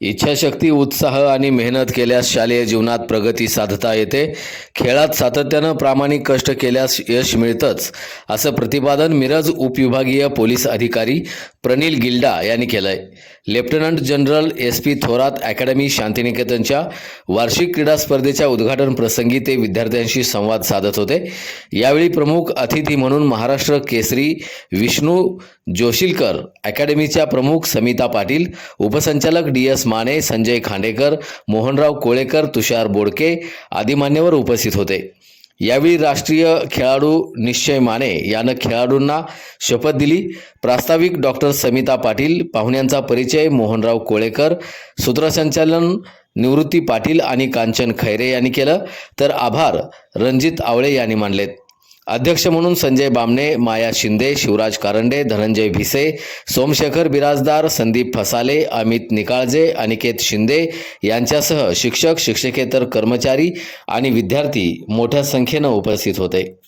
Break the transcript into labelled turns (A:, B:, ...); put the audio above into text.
A: इच्छाशक्ती उत्साह आणि मेहनत केल्यास शालेय जीवनात प्रगती साधता येते. खेळात सातत्यानं प्रामाणिक कष्ट केल्यास यश मिळतंच असं प्रतिपादन मिरज उपविभागीय पोलीस अधिकारी प्रनिल गिल्डा यांनी केलंय. Lieutenant general S P Thorat academy शांतिनिकेतनच्या वार्षिक क्रीडा स्पर्धेच्या उद्घाटन प्रसंगी ते विद्यार्थ्यांशी संवाद साधत होते. यावेळी प्रमुख अतिथी म्हणून महाराष्ट्र केसरी विष्णू जोशीलकर अकॅडमीच्या प्रमुख समिता पाटील उपसंचालक डी एस माने संजय खांडेकर मोहनराव कोळेकर तुषार बोडके आदी मान्यवर उपस्थित होते. यावेळी राष्ट्रीय खेळाडू निश्चय माने यानं खेळाडूंना शपथ दिली. प्रास्ताविक डॉक्टर समिता पाटील पाहुण्यांचा परिचय मोहनराव कोळेकर सूत्रसंचालन निवृत्ती पाटील आणि कांचन खैरे यांनी केलं. तर आभार रणजित आवळे यांनी मानलेत. अध्यक्ष म्हणून संजय बामणे माया शिंदे शिवराज कारंडे धनंजय भिसे सोमशेखर बिराजदार संदीप फसाले अमित निकाळजे अनिकेत शिंदे यांच्यासह शिक्षक शिक्षकेतर कर्मचारी आणि विद्यार्थी मोठ्या संख्येनं उपस्थित होते.